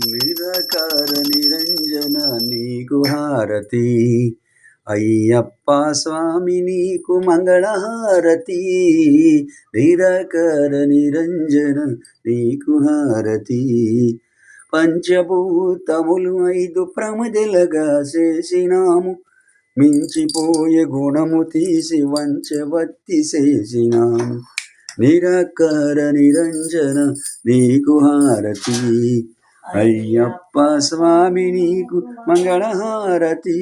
నిరకార నిరంజన నీకు హారతి. అయ్యప్ప స్వామి నీకు మంగళహారతి. నిరకార నిరంజన నీకు హారతి. పంచభూతములు ఐదు ప్రమదలుగా చేసినాము. మించిపోయే గుణము తీసి వంచవత్తి చేసినాము. నిరాకార నిరంజన నీకు హారతి. అయ్యప్ప స్వామి నీకు మంగళహారతి.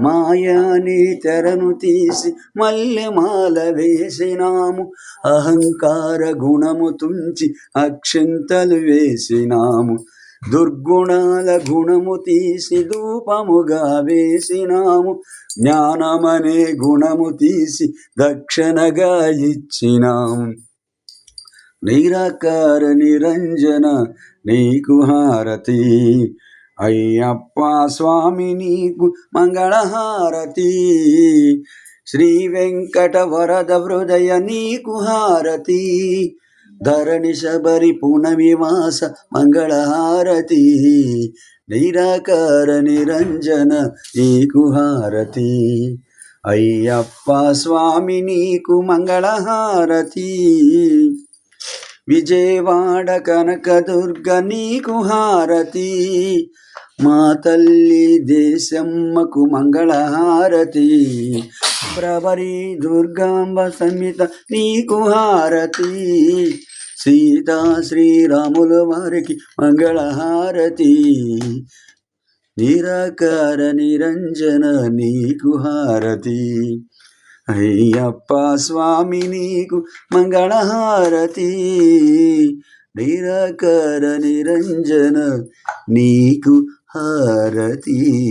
మాయాని తెరను తీసి మల్లెమాల వేసినాము. అహంకార గుణము తుంచి అక్షంతలు వేసినాము. దుర్గుణాల గుణము తీసి ధూపముగా వేసినాము. జ్ఞానమనే గుణము తీసి దక్షిణగా ఇచ్చినాము. నిరాకార నిరంజన నీకు హారతి. అయ్యప్ప స్వామి నీకు మంగళహారతి. శ్రీ వెంకట వరద హృదయ నీకు హారతి. ధరణి శబరి పునమివాస మంగళహారతి. నిరాకార నిరంజన నీకు హారతి. అయ్యప్ప స్వామి నీకు మంగళహారతి. విజయవాడ కనకదుర్గ నీకు హారతి. మా తల్లి దేశమ్మకు మంగళహారతి. ప్రభరి దుర్గాంబ సమిత నీకు హారతి. సీతా శ్రీరాముల వారికి మంగళహారతి. నిరాకార నిరంజన నీకు హారతి. అయ్యప్ప స్వామి నీకు మంగళహారతి. నిరకర నిరంజన నీకు హారతి.